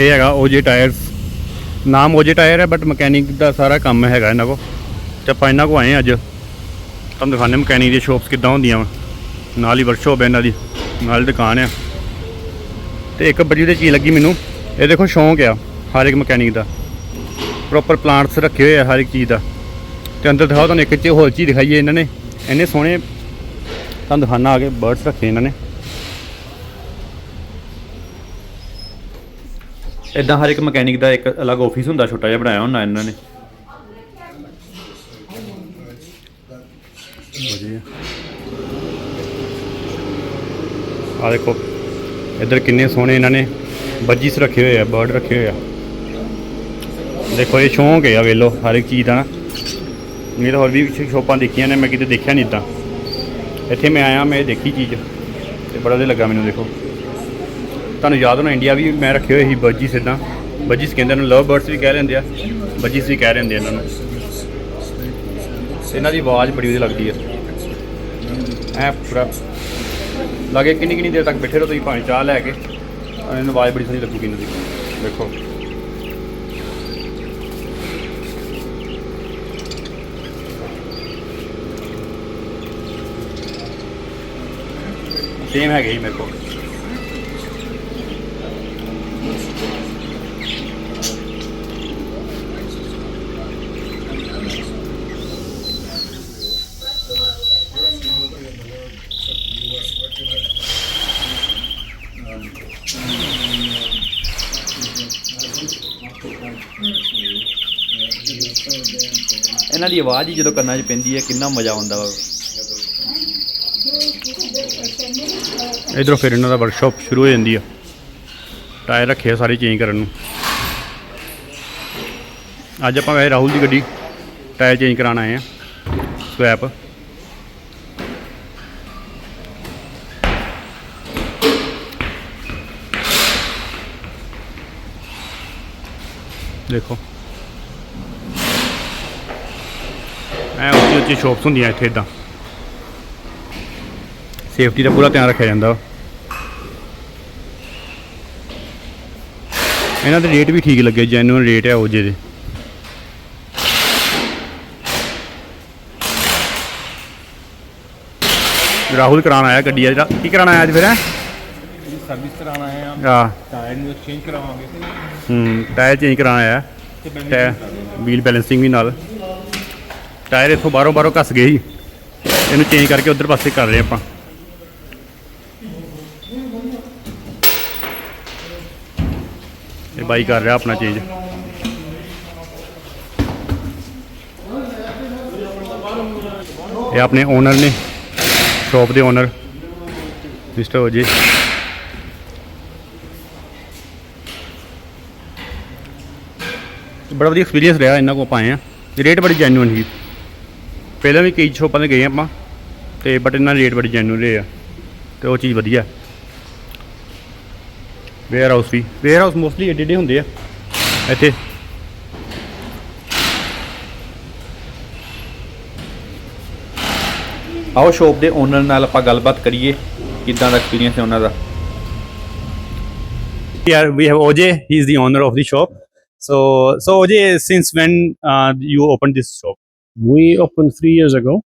ਇਹ ਹੈਗਾ OJ tyres ਨਾਮ OJ ਟਾਇਰ ਹੈ ਬਟ ਮਕੈਨਿਕ ਦਾ ਸਾਰਾ ਕੰਮ ਹੈਗਾ ਇਹਨਾਂ ਕੋ ਤੇ ਆਪਾਂ ਇਹਨਾਂ ਕੋ ਆਏ ਅੱਜ। ਤੁਹਾਨੂੰ ਦਿਖਾਣੇ ਮਕੈਨਿਕ ਦੀ ਸ਼ੋਪਸ ਕਿੱਦਾਂ ਹੁੰਦੀਆਂ ਵਾ। ਨਾਲ ਹੀ ਵਰਕਸ਼ਾਪ ਹੈ ਇਹਨਾਂ ਦੀ, ਨਾਲ ਹੀ ਦੁਕਾਨ ਆ ਤੇ ਇੱਕ ਬੜੀ ਦੀ ਚੀਜ਼ ਲੱਗੀ ਮੈਨੂੰ। ਇਹ ਦੇਖੋ ਸ਼ੌਂਕ ਆ, ਹਰ ਇੱਕ ਮਕੈਨਿਕ ਦਾ। ਪ੍ਰੋਪਰ ਪਲਾਂਟਸ ਰੱਖੇ ਹੋਏ ਆ ਹਰ ਇੱਕ ਚੀਜ਼ ਦਾ। ਤੇ ਅੰਦਰ ਦਿਖਾਓ, ਤੁਹਾਨੂੰ ਇੱਕ ਚ ਹੋਰ ਚੀਜ਼ ਦਿਖਾਈਏ ਇਹਨਾਂ ਨੇ। ਇੰਨੇ ਸੋਹਣੇ, ਤੁਹਾਨੂੰ ਦਿਖਾਣਾ ਆ ਕੇ ਬਰਡਸ ਰੱਖੇ ਇਹਨਾਂ ਨੇ। ਇਦਾਂ ਹਰ ਇੱਕ ਮਕੈਨਿਕ ਦਾ ਇੱਕ ਅਲੱਗ ਆਫਿਸ ਹੁੰਦਾ, ਛੋਟਾ ਜਿਹਾ ਬਣਾਇਆ ਹੁੰਦਾ ਇਹਨਾਂ ਨੇ। ਆ ਦੇਖੋ, ਇੱਧਰ ਕਿੰਨੇ ਸੋਹਣੇ ਇਹਨਾਂ ਨੇ ਬੱਜੀਸ ਰੱਖੇ ਹੋਏ ਆ ਬਰਡ ਰੱਖੇ ਹੋਏ ਆ। ਦੇਖੋ, ਇਹ ਸ਼ੌਂਕ ਹੈ ਆ ਵੇਲੋ ਹਰ ਇੱਕ ਚੀਜ਼ ਦਾ ਨਾ। ਨਹੀਂ ਤਾਂ ਹੋਰ ਵੀ ਸ਼ੋਪਾਂ ਦੇਖੀਆਂ ਨੇ, ਮੈਂ ਕਿਤੇ ਦੇਖਿਆ ਨਹੀਂ ਇਦਾਂ। ਇੱਥੇ ਮੈਂ ਆਇਆ, ਮੈਂ ਦੇਖੀ ਚੀਜ਼, ਤੇ ਬੜਾ ਵਧੀਆ ਲੱਗਾ ਮੈਨੂੰ, ਦੇਖੋ। ਤੁਹਾਨੂੰ ਯਾਦ ਹੋਣਾ ਇੰਡੀਆ ਵੀ ਮੈਂ ਰੱਖੇ ਹੋਏ ਸੀ ਬੱਜੀਸ ਇਦਾਂ ਬੱਜੀਸ ਕਹਿੰਦੇ ਨੂੰ ਲਵ ਬਰਡਸ ਵੀ ਕਹਿ ਲੈਂਦੇ ਆ। ਬੱਜੀਸ ਵੀ ਕਹਿ ਲੈਂਦੇ ਇਹਨਾਂ ਨੂੰ। ਇਹਨਾਂ ਦੀ ਆਵਾਜ਼ ਬੜੀ ਵਧੀਆ ਲੱਗਦੀ ਹੈ ਐ ਪੂਰਾ। ਲਾਗੇ ਕਿੰਨੀ ਕਿੰਨੀ ਦੇਰ ਤੱਕ ਬੈਠੇ ਰਹੋ ਤੁਸੀਂ ਪਾਣੀ ਚਾਹ ਲੈ ਕੇ। ਇਹਨਾਂ ਨੂੰ ਆਵਾਜ਼ ਬੜੀ ਸੋਹਣੀ ਲੱਗੂਗੀ ਇਹਨਾਂ ਦੀ। ਦੇਖੋ। ਸੇਮ ਹੈਗੇ ਜੀ ਮੇਰੇ ਕੋਲ। ਇਹਨਾਂ ਦੀ ਆਵਾਜ਼ ਹੀ ਜਦੋਂ ਕੰਨਾਂ 'ਚ ਪੈਂਦੀ ਹੈ, ਕਿੰਨਾ ਮਜ਼ਾ ਆਉਂਦਾ ਵਾ। ਇਧਰੋਂ ਫਿਰ ਇਹਨਾਂ ਦਾ ਵਰਕਸ਼ਾਪ ਸ਼ੁਰੂ ਹੋ ਜਾਂਦੀ ਆ। ਟਾਇਰ ਰੱਖੇ ਸਾਰੇ ਚੇਂਜ ਕਰਨ ਨੂੰ। ਅੱਜ ਆਪਾਂ ਗਏ ਰਾਹੁਲ ਦੀ ਗੱਡੀ ਟਾਇਰ ਚੇਂਜ ਕਰਾਉਣ ਆਏ ਆ ਸਵੈਪ ਦੇਖੋ। ਐ ਉੱਚੀ ਉੱਚੀ ਸ਼ੋਪਸ ਹੁੰਦੀਆਂ ਇੱਥੇ ਇਦਾਂ ਸੇਫਟੀ ਦਾ ਪੂਰਾ ਧਿਆਨ ਰੱਖਿਆ ਜਾਂਦਾ। ਇਹਨਾਂ ਦੇ ਰੇਟ ਵੀ ਠੀਕ ਲੱਗੇ ਜੈਨੂਅਨ ਰੇਟ ਹੈ ਉਹ ਜੇ ਦੇ। ਰਾਹੁਲ ਕਰਾਉਣ ਆਇਆ ਗੱਡੀ ਆ ਜਿਹੜਾ ਕੀ ਕਰਾਉਣ ਆਇਆ ਅੱਜ ਫਿਰ ਹੈਂ? ਸਰਵਿਸ ਕਰਾਉਣਾ ਹੈ। ਆ ਆ ਟਾਇਰ ਨੂੰ ਐਕਸਚੇਂਜ ਕਰਾਵਾਂਗੇ। ਹੂੰ ਟਾਇਰ ਚੇਂਜ ਕਰਾਉਣ ਆਇਆ। ਤੇ ਵੀਲ ਬੈਲੈਂਸਿੰਗ ਵੀ ਨਾਲ। ਟਾਇਰ ਇੱਥੋਂ ਬਾਹਰੋਂ ਬਾਹਰੋਂ ਘਸ ਗਏ ਸੀ। ਇਹਨੂੰ ਚੇਂਜ ਕਰਕੇ ਉਧਰ ਪਾਸੇ ਕਰ ਰਹੇ ਆਪਾਂ। ਇਹ ਬਾਈ ਕਰ ਰਿਹਾ ਆਪਣਾ ਚੇਂਜ ਇਹ ਆਪਣੇ ਓਨਰ ਨੇ ਸ਼ਾਪ ਦੇ ਓਨਰ ਮਿਸਟਰ ਅਜੇ ਬੜਾ ਵਧੀਆ ਐਕਸਪੀਰੀਅੰਸ ਰਿਹਾ, ਇਹਨਾਂ ਕੋਲ ਆਪਾਂ ਆਏ ਆ ਰੇਟ ਬੜੀ ਜੈਨੂਇਨ ਸੀ। ਪਹਿਲਾਂ ਵੀ ਕਈ ਸ਼ੋਪਾਂ ਤੇ ਗਏ ਆਪਾਂ ਤੇ ਬਟ ਇਹਨਾਂ ਰੇਟ ਬੜੀ ਜੈਨੂਇਨ ਰਹੇ ਆ ਤੇ ਉਹ ਚੀਜ਼ ਵਧੀਆ ਵੇਅਰ ਹਾਊਸ ਵੀ ਵੇਅਰ ਹਾਊਸ ਮੋਸਟਲੀ ਏਡੇ ਏਡੇ ਹੁੰਦੇ ਆ ਇੱਥੇ ਆਓ ਸ਼ੋਪ ਦੇ ਓਨਰ ਨਾਲ ਆਪਾਂ ਗੱਲਬਾਤ ਕਰੀਏ ਕਿੱਦਾਂ ਦਾ ਐਕਸਪੀਰੀਅੰਸ ਹੈ ਉਹਨਾਂ ਦਾ Yeah, we have OJ. He's the owner of the shop. So, so OJ, since when uh, you opened this shop? We opened three years ago.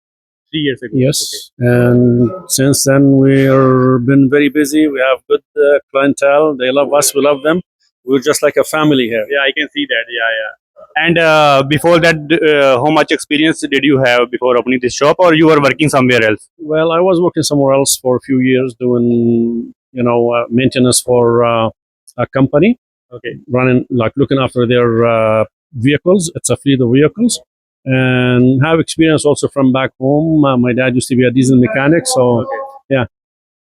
Three years ago. Yes, and since then we're been very busy. We have good uh, clientele. They love us. We love them. We're just like a family here. Yeah, I can see that. Yeah, yeah. And uh, before that, uh, how much experience did you have before opening this shop, or you were working somewhere else? Well, I was working somewhere else for a few years doing, you know, uh, maintenance for uh, a company. Okay. running like looking after their uh, vehicles. It's a fleet of vehicles, and have experience also from back home. Uh, my dad used to be a diesel mechanic, so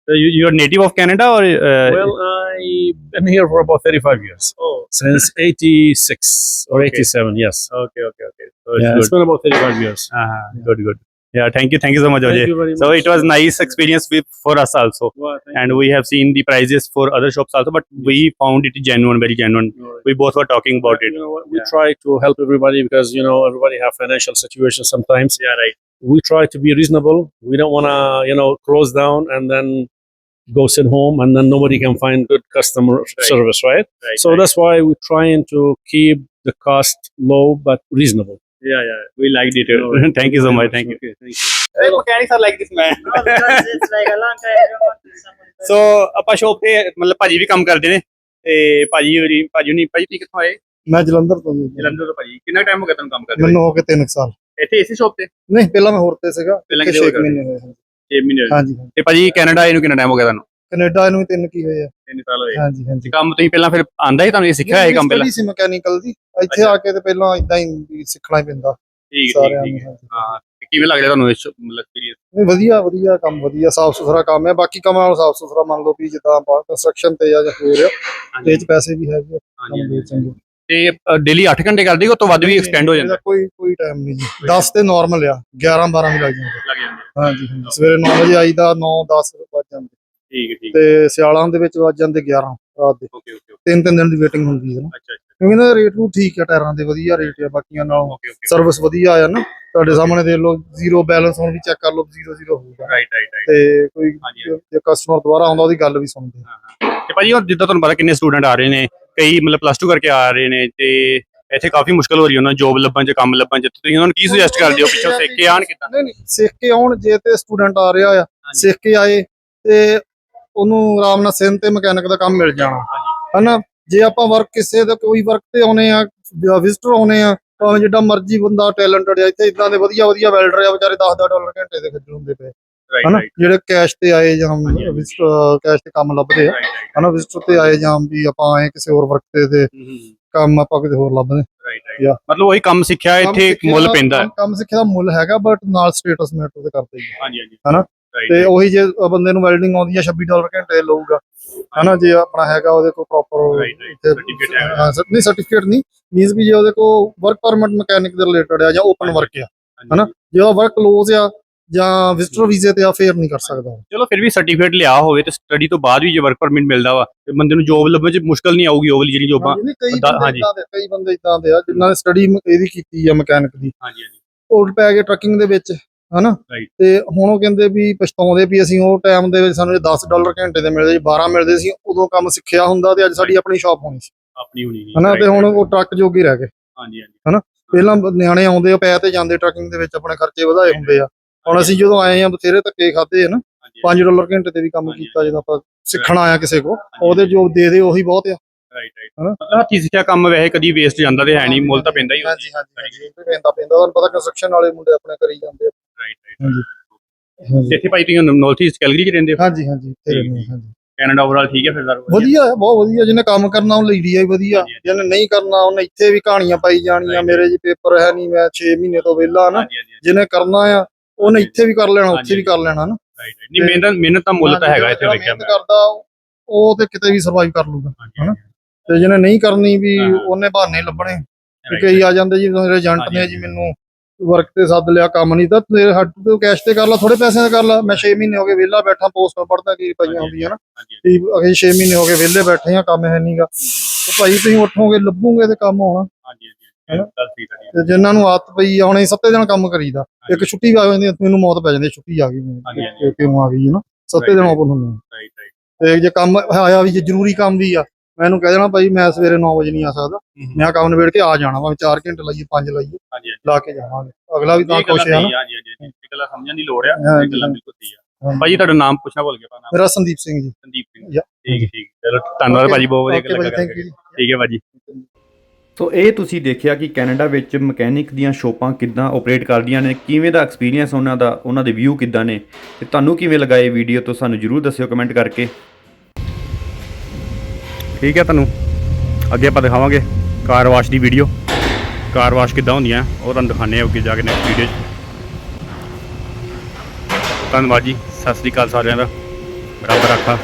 So you, you're native of Canada, or uh, well, I've been here for about thirty-five years oh, since '86 or Okay. '87. Yes, okay, okay, okay. So it's yeah, it's good. been about thirty-five years. Uh-huh. Good, good. Yeah, thank you, thank you so much, Thank Ajay. you very So much. it was nice experience with for us also, thank and we have seen the prices for other shops also, but we found it genuine, very genuine. you. We both were talking about it. You know what? We Yeah. try to help everybody because you know everybody have financial situations sometimes. Yeah, right. We try to be reasonable. We don't want to you know close down and then go sit home and then nobody can find good customer service, right? Right, So that's why we're trying to keep the cost low but reasonable. Yeah, yeah. We liked it. Thank you so much. Thank you. Okay, thank you. Hey, mechanics are like this man. No, because it's like a long time. I don't want to someone. So ਆਪਾਂ shop ਤੇ ਮਤਲਬ ਭਾਜੀ ਵੀ ਕੰਮ ਕਰਦੇ ਨੇ ਤੇ ਭਾਜੀ ਹੋਰੀ ਭਾਜੀ ਨਹੀਂ ਭਾਜੀ ਤੁਸੀਂ ਕਿੱਥੋਂ ਆਏ ਮੈਂ ਜਲੰਧਰ ਤੋਂ ਜੀ ਜਲੰਧਰ ਤੋਂ ਭਾਜੀ ਕਿੰਨਾ ਟਾਈਮ ਹੋ ਗਿਆ ਤੁਹਾਨੂੰ ਕੰਮ ਕਰਦੇ ਮੈਨੂੰ ਹੋ ਗਏ 3 ਸਾਲ ਹੋਏ? ਇੱਥੇ ਇਸੇ ਸ਼ੋਪ ਤੇ ਨਹੀਂ ਪਹਿਲਾਂ ਮੈਂ ਹੋਰ ਤੇ ਸੀਗਾ ਪਹਿਲਾਂ ਕਿਤੇ ਹੋਰ ਕੁ ਮਹੀਨੇ ਹੋਏ ਹਨ। 6 ਮਹੀਨੇ ਹੋਏ ਹਾਂਜੀ ਹਾਂਜੀ। ਤੇ ਭਾਜੀ ਕੈਨੇਡਾ ਆਏ ਨੂੰ ਕਿੰਨਾ ਟਾਈਮ ਹੋ ਗਿਆ ਤੁਹਾਨੂੰ ਕੈਨੇਡਾ ਵੀ ਤਿੰਨ ਕੀ ਹੋਏ ਆ। 3 ਸਾਲ ਹੋਏ। ਹਾਂਜੀ ਹਾਂਜੀ। ਕੰਮ ਤੁਸੀਂ ਪਹਿਲਾਂ ਫਿਰ ਆਂਦਾ ਹੀ ਤੁਹਾਨੂੰ ਇਹ ਸਿੱਖਿਆ ਹੈ ਕੰਮ ਪਹਿਲਾਂ? ਸੀ ਮਕੈਨੀਕਲ ਦੀ। ਇੱਥੇ। ਆ ਕੇ ਤੇ ਪਹਿਲਾਂ ਇਦਾਂ ਹੀ ਸਿੱਖਣਾ ਹੀ ਪੈਂਦਾ। ਠੀਕ ਠੀਕ ਨੂੰ ਠੀਕ ਹਾਂਜੀ। ਹਾਂ ਕਿਵੇਂ ਲੱਗ ਰਿਹਾ ਤੁਹਾਨੂੰ ਇਸ ਮਤਲਬ ਐਕਸਪੀਰੀਅੰਸ ਨਹੀਂ ਵਧੀਆ ਵਧੀਆ ਕੰਮ ਵਧੀਆ ਸਾਫ਼ ਸੁਥਰਾ ਕੰਮ ਹੈ। ਬਾਕੀ ਕੰਮਾਂ ਨਾਲ ਸਾਫ਼ ਸੁਥਰਾ ਮੰਨ ਲਓ ਵੀ ਜਿੱਦਾਂ ਆਪਾਂ ਕੰਸਟਰਕਸ਼ਨ ਤੇ ਜਾਂ ਹੋ ਰਿਹਾ ਤੇ ਇਹ ਚ ਪੈਸੇ ਵੀ ਹੈਗੇ ਦੇ ਚੰਗੇ। ਤੇ ਡੇਲੀ 8 ਘੰਟੇ ਕਰਦੇ ਹੋ ਤੋਂ ਵੱਧ ਵੀ ਐਕਸਟੈਂਡ ਹੋ ਜਾਂਦਾ? ਕੋਈ ਕੋਈ ਟਾਈਮ ਨਹੀਂ ਜੀ। 10 ਤੇ ਨਾਰਮਲ ਆ। 11 12 ਵੀ ਲੱਗ ਜਾਂਦੇ। ਲੱਗ ਜਾਂਦਾ। ਹਾਂਜੀ ਹਾਂਜੀ। ਸਵੇਰੇ 9 ਵਜੇ ਆਈਦਾ 9 10 ਵੱਜ ਜਾਂਦੇ ਠੀਕ ਹੈ, ਠੀਕ ਤੇ ਸਿਆਲਾਂ ਦੇ ਵਿੱਚ ਵੱਜ ਜਾਂਦੇ 11 ਰਾਤ ਦੇ। ਓਕੇ ਓਕੇ ਤਿੰਨ ਤਿੰਨ ਦਿਨ ਦੀ ਵੇਟਿੰਗ ਹੁੰਦੀ ਹੈ ਨਾ। ਅੱਛਾ ਅੱਛਾ। ਕਿਉਂਕਿ ਨਾ ਰੇਟ ਨੂੰ ਠੀਕ ਹੈ ਟਾਇਰਾਂ ਦੇ ਵਧੀਆ ਰੇਟ ਆ ਬਾਕੀਆਂ ਨਾਲੋਂ ਸਰਵਿਸ ਵਧੀਆ ਆ ਨਾ। ਤੁਹਾਡੇ ਸਾਹਮਣੇ ਦੇਖ ਲਓ ਜ਼ੀਰੋ ਬੈਲੈਂਸ ਹੁਣ ਵੀ ਚੈੱਕ ਕਰ ਲਓ ਜ਼ੀਰੋ ਜ਼ੀਰੋ ਹੋਊਗਾ ਰਾਈਟ ਰਾਈਟ ਰਾਈਟ ਤੇ ਕੋਈ। ਜੇ ਕਸਟਮਰ ਦੁਬਾਰਾ ਆਉਂਦਾ ਉਹਦੀ ਗੱਲ ਵੀ ਸੁਣਦੇ। ਆ। ਤੇ ਭਾਜੀ ਹੁਣ ਜਿੱਦਾਂ ਤੁਹਾਨੂੰ ਪਤਾ ਕਿੰਨੇ ਸਟੂਡੈਂਟ ਆ ਰਹੇ ਨੇ ਕਈ ਮਤਲਬ ਪਲੱਸ 2 ਕਰਕੇ ਆ ਰਹੇ ਨੇ ਤੇ ਇੱਥੇ ਕਾਫੀ ਮੁਸ਼ਕਲ ਹੋ ਰਹੀ ਉਹਨਾਂ ਜੋਬ ਲੱਭਣ ਚ ਕੰਮ ਲੱਭਣ ਚ। ਤੁਸੀਂ ਉਹਨਾਂ ਨੂੰ ਕੀ ਸੁਜੈਸਟ ਕਰਦੇ ਹੋ? ਪਿੱਛੋਂ ਸਿੱਖ ਕੇ ਆਣ ਕਿੱਦਾਂ? ਨਹੀਂ ਨਹੀਂ ਸਿੱਖ ਕੇ ਆਉਣ ਜੇ ਤੇ ਸਟੂਡੈਂਟ ਆ ਰਿਹਾ ਆ ਸਿੱਖ ਕੇ ਆਏ ਤੇ ਉਹਨੂੰ ਆਰਾਮ ਨਾਲ ਸਿਨ ਤੇ ਮਕੈਨਿਕ ਦਾ ਕੰਮ ਮਿਲ ਜਾਣਾ। ਹਨਾ? ਜੇ ਆਪਾਂ ਵਰਕ ਕਿਸੇ ਦਾ ਕੋਈ ਵਰਕ ਤੇ ਆਉਨੇ ਆ ਵਿਜ਼ਟਰ ਆਉਨੇ ਆ ਭਾਵੇਂ ਜਿੱਡਾ ਮਰਜ਼ੀ ਬੰਦਾ ਟੈਲੈਂਟਡ ਆ ਇੱਥੇ ਇਦਾਂ ਦੇ ਵਧੀਆ ਵਧੀਆ ਵੈਲਡਰ ਆ ਵਿਚਾਰੇ 10-10 ਡਾਲਰ ਘੰਟੇ ਦੇ ਖੱਜਲ ਹੁੰਦੇ ਪਏ। ਹਨਾ? ਜਿਹੜੇ ਕੈਸ਼ ਤੇ ਆਏ ਜਾਂ ਕੈਸ਼ ਤੇ ਕੰਮ ਲੱਭਦੇ ਆ। ਹਨਾ? ਵਿਜ਼ਟਰ ਤੇ ਆਏ ਜਾਂ ਵੀ ਆਪਾਂ ਆਏ ਕਿਸੇ ਹੋਰ ਵਰਕ ਤੇ ਤੇ ਕੰਮ ਆਪਾਂ ਕਿਤੇ ਹੋਰ ਲੱਭਦੇ। ਰਾਈਟ. ਮਤਲਬ ਉਹੀ ਕੰਮ ਸਿੱਖਿਆ ਇੱਥੇ ਮੁੱਲ ਪੈਂਦਾ। ਹੈ ਕੰਮ- ਸਿੱਖਿਆ ਦਾ ਮੁੱਲ ਹੈਗਾ ਬਟ ਨਾਲ ਸਟੇਟਸ ਮੈਟਰ ਤੇ ਕਰਦੇ ਹੀ। ਹਾਂਜੀ ਹਾਂਜੀ। ਹਨਾ? ਤੇ. ਉਹੀ ਜੇ ਬੰਦੇ ਨੂੰ ਵੈਲਡਿੰਗ ਆਉਂਦੀ ਆ 26 ਡਾਲਰ ਘੰਟੇ ਲਊਗਾ ਹਨਾ ਜੇ ਆਪਣਾ ਹੈਗਾ ਉਹਦੇ ਕੋਲ ਪ੍ਰੋਪਰ। ਹਾਂ ਨਹੀਂ ਸਰਟੀਫਿਕੇਟ ਨਹੀਂ ਮੀਨਸ ਵੀ ਜੇ ਉਹਦੇ ਕੋਲ ਵਰਕ ਪਰਮਿਟ ਮਕੈਨਿਕ ਦੇ ਰਿਲੇਟਡ ਆ ਜਾਂ ਓਪਨ ਵਰਕ ਆ। ਹਨਾ? ਜੇ ਉਹ ਵਰਕ ਕਲੋਜ਼ ਆ ਜਾਂ ਵਿਜ਼ਟਰ ਵੀਜ਼ੇ ਤੇ ਆ ਫੇਰ ਨਹੀਂ ਕਰ ਸਕਦਾ। ਚਲੋ ਫਿਰ ਵੀ ਸਰਟੀਫਿਕੇਟ ਲਿਆ ਹੋਵੇ ਤੇ ਸਟੱਡੀ ਤੋਂ ਬਾਅਦ ਵੀ ਜੇ ਵਰਕ ਪਰਮਿਟ ਮਿਲਦਾ ਵਾ ਤੇ ਬੰਦੇ ਨੂੰ ਜੋਬ ਲੱਭਣ ਚ ਮੁਸ਼ਕਲ ਨਹੀਂ ਆਊਗੀ ਉਹ ਵਾਲੀ ਜਿਹੜੀ ਜੋਬਾਂ ਹਾਂਜੀ, ਕਈ ਬੰਦੇ। ਇਦਾਂ ਦੇ ਆ ਜਿਨ੍ਹਾਂ ਨੇ ਸਟੱਡੀ ਇਹਦੀ ਕੀਤੀ ਆ ਮਕੈਨਿਕ ਦੀ ਹਾਂਜੀ ਹਾਂਜੀ ਉਲਟ ਪੈ ਗਏ ਟਰੱਕਿੰਗ ਦੇ ਵਿੱਚ ਹਨਾ. ਤੇ ਹੁਣ ਉਹ ਕਹਿੰਦੇ ਵੀ ਪਛਤਾਉਂਦੇ ਵੀ ਅਸੀਂ ਉਹ ਟਾਈਮ ਦੇ ਵਿੱਚ ਸਾਨੂੰ ਜੇ 10 ਡਾਲਰ ਘੰਟੇ ਦੇ ਮਿਲਦੇ ਸੀ 12 ਮਿਲਦੇ ਸੀ ਉਦੋਂ ਕੰਮ ਸਿੱਖਿਆ ਹੁੰਦਾ ਤੇ ਅੱਜ ਸਾਡੀ ਆਪਣੀ ਸ਼ਾਪ ਹੋਣੀ ਸੀ। ਆਪਣੀ ਹੋਣੀ ਸੀ। ਹਨਾ ਤੇ ਹੁਣ. ਉਹ ਟਰੱਕ ਜੋਗੀ ਰਹਿ ਗਏ। ਹਾਂਜੀ ਹਾਂਜੀ। ਪਹਿਲਾਂ ਬ- ਨਿਆਣੇ ਆਉਂਦੇ ਆ ਪੈ ਤੇ ਜਾਂਦੇ ਟਰੱਕਿੰਗ ਦੇ ਵਿੱਚ ਆਪਣੇ ਖਰਚੇ ਵਧਾਏ ਹੁੰਦੇ ਆ। ਹੁਣ ਅਸੀਂ ਜਦੋਂ ਆਏ ਆ ਬਥੇਰੇ ਧੱਕੇ ਖਾਦੇ ਆ ਨਾ ਹਾਂਜੀ 5 ਡਾਲਰ ਘੰਟੇ ਤੇ ਵੀ ਕੰਮ। ਕੀਤਾ ਜਦੋਂ ਆਪਾਂ ਸਿੱਖਣ ਆਇਆ ਕਿਸੇ ਕੋ ਉਹਦੇ ਜੋ ਦੇ ਦੇ ਉਹੀ ਬਹੁਤ ਆ। ਰਾਈਟ ਰਾਈਟ ਹਨਾ? ਹੱਥੀਂ ਸਿੱਖਿਆ ਕੰਮ ਵੈਸੇ ਕਦੀ ਵੇਸਟ ਜਾਂਦਾ ਤੇ ਹੈ ਨਹੀਂ ਮੁੱਲ ਤਾਂ ਪੈਂਦਾ ਹੀ ਹਾਂਜੀ ਹਾਂਜੀ ਪੈਂਦਾ ਪੈਂਦਾ। ਤੁਹਾਨੂੰ ਪਤਾ ਕੰਸਟਰਕਸ਼ਨ ਵਾਲੇ ਮੁੰਡੇ ਆਪਣੇ ਕਰੀ ਜਾਂਦੇ ਆ। ਰਾਈਟ ਰਾਈਟ ਹਾਂਜੀ। ਹਾਂਜੀ। ਇੱਥੇ ਭਾਈ ਤੁਸੀਂ ਨਾਰਥ ਈਸਟ ਕੈਲਗਰੀ ਚ ਰਹਿੰਦੇ ਹੋ? ਹਾਂਜੀ ਹਾਂਜੀ ਇੱਥੇ ਰਹਿੰਦੇ ਹਾਂ, ਹਾਂਜੀ। ਕੈਨੇਡਾ ਓਵਰਆਲ ਠੀਕ ਹੈ ਫਿਰ ਸਾਰਾ ਵਧੀਆ ਹੈ ਬਹੁਤ ਵਧੀਆ ਜਿਹਨੇ ਕੰਮ ਕਰਨਾ ਉਹ ਲਈ ਹੀ ਵਧੀਆ। ਜਿਹਨੇ ਨਹੀਂ ਕਰਨਾ ਉਹਨੇ ਇੱਥੇ ਵੀ ਕਹਾਣੀਆਂ ਪਾਈ ਜਾਣੀਆਂ. ਮੇਰੇ ਜੀ ਪੇਪਰ ਹੈ ਨਹੀਂ ਮੈਂ 6 ਮਹੀਨੇ ਤੋਂ ਵਿਹਲਾ ਨਾ। ਹਾਂਜੀ ਹਾਂਜੀ ਜਿਹਨੇ ਕਰਨਾ ਆ ਉਹਨੇ ਇੱਥੇ ਵੀ ਕਰ ਲੈਣਾ ਉੱਥੇ ਵੀ ਕਰ ਲੈਣਾ ਨਾ। ਰਾਈਟ ਨਹੀਂ ਮਿਹਨਤ ਮਿਹਨਤ ਦਾ ਮੁੱਲ ਤਾਂ ਹੈਗਾ ਇੱਥੇ ਜਿਹੜਾ ਮਿਹਨਤ ਮੈਂ। ਕਰਦਾ ਉਹ ਤੇ ਕਿਤੇ ਵੀ ਸਰਵਾਈਵ ਕਰ ਲੂਗਾ ਹਨਾ? ਤੇ ਜਿਹਨੇ ਨਹੀਂ ਕਰਨੀ ਵੀ ਹਾਂ। ਉਹਨੇ ਬਹਾਨੇ ਲੱਭਣੇ। Right, ਕਈ ਆ ਜਾਂਦੇ ਜੀ ਹਾਂਜੀ, ਨੇ ਜੀ ਮੈਨੂੰ ਵਰਕ ਤੇ ਸੱਦ ਲਿਆ ਕੰਮ ਨਹੀਂ ਤਾਂ ਤੇਰੇ ਹੱਥ ਤੋਂ ਕੈਸ਼ ਤੇ ਕਰ ਲਾ ਥੋੜੇ ਪੈਸਿਆਂ ਦਾ ਕਰ ਲਾ। ਮੈਂ 6 ਮਹੀਨੇ ਹੋ ਗਏ ਵਿਹਲਾ ਬੈਠਾ ਪੋਸਟ ਪੜਦਾ ਕੀ ਪਈਆਂ ਹੁੰਦੀਆਂ ਨਾ। ਵੀ ਅਗੇ 6 ਮਹੀਨੇ ਹੋ ਗਏ ਵਿਹਲੇ ਬੈਠੇ ਆ ਕੰਮ ਹੈ ਨਹੀਂਗਾ ਤੇ ਭਾਈ ਤੁਸੀਂ ਉੱਠੋਗੇ ਲੱਭੋਗੇ ਤੇ ਕੰਮ ਹੋਣਾ। ਹਾਂਜੀ ਹਾਂਜੀ ਤੇ ਜਿਨ੍ਹਾਂ ਨੂੰ ਆਦਤ ਪਈ ਆ ਹੁਣ ਅਸੀਂ ਸੱਤੇ ਦਿਨ ਕੰਮ ਕਰੀਦਾ। ਇੱਕ ਛੁੱਟੀ ਆ ਜਾਂਦੀ ਮੈਨੂੰ ਮੌਤ ਪੈ ਜਾਂਦੀ ਛੁੱਟੀ ਆ ਗਈ ਕਿਉਂ ਆ ਗਈ ਹੈ ਨਾ? ਸੱਤੇ ਦਿਨ ਓਪਨ ਹੁੰਦੇ ਤੇ ਜੇ ਕੰਮ ਆਇਆ ਵੀ ਜੇ ਜ਼ਰੂਰੀ ਕੰਮ ਵੀ ਆ ਮੈਂ ਇਹਨੂੰ ਕਹਿ ਦੇਣਾ ਭਾਈ ਮੈਂ ਸਵੇਰੇ 9 ਵਜੇ ਨਹੀਂ ਆ ਸਕਦਾ। ਮੈਂ ਕੰਮ ਨਿਬੇੜ ਕੇ ਆ ਜਾਣਾ ਭਾਵੇਂ 4 ਘੰਟੇ ਲਾਈਏ 5 ਲਾਈਏ ਹਾਂਜੀ ਲਾ ਕੇ ਜਾਵਾਂਗੇ। ਅਗਲਾ ਵੀ ਤਾਂ ਖੁਸ਼ ਹੈ ਨਾ। ਹਾਂਜੀ ਹਾਂਜੀ ਇਹ ਗੱਲਾਂ ਸਮਝਣ ਦੀ ਲੋੜ ਆ ਇਹ ਗੱਲਾਂ ਬਿਲਕੁਲ ਸਹੀ ਆ। ਭਾਜੀ ਤੁਹਾਡਾ ਨਾਮ ਪੁੱਛਣਾ ਭੁੱਲ ਗਿਆ ਭਾਣਾ ਮੇਰਾ ਸੰਦੀਪ ਸਿੰਘ ਜੀ। ਸੰਦੀਪ ਸਿੰਘ. ਠੀਕ ਠੀਕ ਚਲੋ ਧੰਨਵਾਦ ਭਾਜੀ ਬਹੁਤ ਵਧੀਆ ਗੱਲਾਂ ਕਰਕੇ। ਠੀਕ ਹੈ ਭਾਜੀ ਸੋ ਇਹ ਤੁਸੀਂ ਦੇਖਿਆ ਕਿ ਕੈਨੇਡਾ ਵਿੱਚ ਮਕੈਨਿਕ ਦੀਆਂ ਸ਼ੋਪਾਂ ਕਿੱਦਾਂ ਆਪਰੇਟ ਕਰਦੀਆਂ ਨੇ ਕਿਵੇਂ ਦਾ ਐਕਸਪੀਰੀਅੰਸ ਉਹਨਾਂ ਦਾ ਉਹਨਾਂ ਦੇ ਵਿਊ ਕਿੱਦਾਂ ਨੇ ਤੇ ਤੁਹਾਨੂੰ ਕਿਵੇਂ ਲੱਗਾ ਇਹ ਵੀਡੀਓ ਤੋਂ ਸਾਨੂੰ ਜਰੂਰ ਦੱਸਿਓ ਕਮੈਂਟ ਕਰਕੇ। ਠੀਕ ਹੈ ਤੁਹਾਨੂੰ? ਅੱਗੇ ਆਪਾਂ ਦਿਖਾਵਾਂਗੇ ਕਾਰ ਵਾਸ਼ ਦੀ ਵੀਡੀਓ ਕਾਰ ਵਾਸ਼ ਕਿੱਦਾਂ ਹੁੰਦੀਆਂ, ਉਹ ਤੁਹਾਨੂੰ ਦਿਖਾਣੇ ਆ ਅੱਗੇ ਜਾ ਕੇ ਨੈਕਸਟ ਵੀਡੀਓ 'ਚ। ਧੰਨਵਾਦ ਜੀ, ਸਤਿ ਸ੍ਰੀ ਅਕਾਲ ਸਾਰਿਆਂ ਦਾ। ਰੱਬ ਰੱਖਾ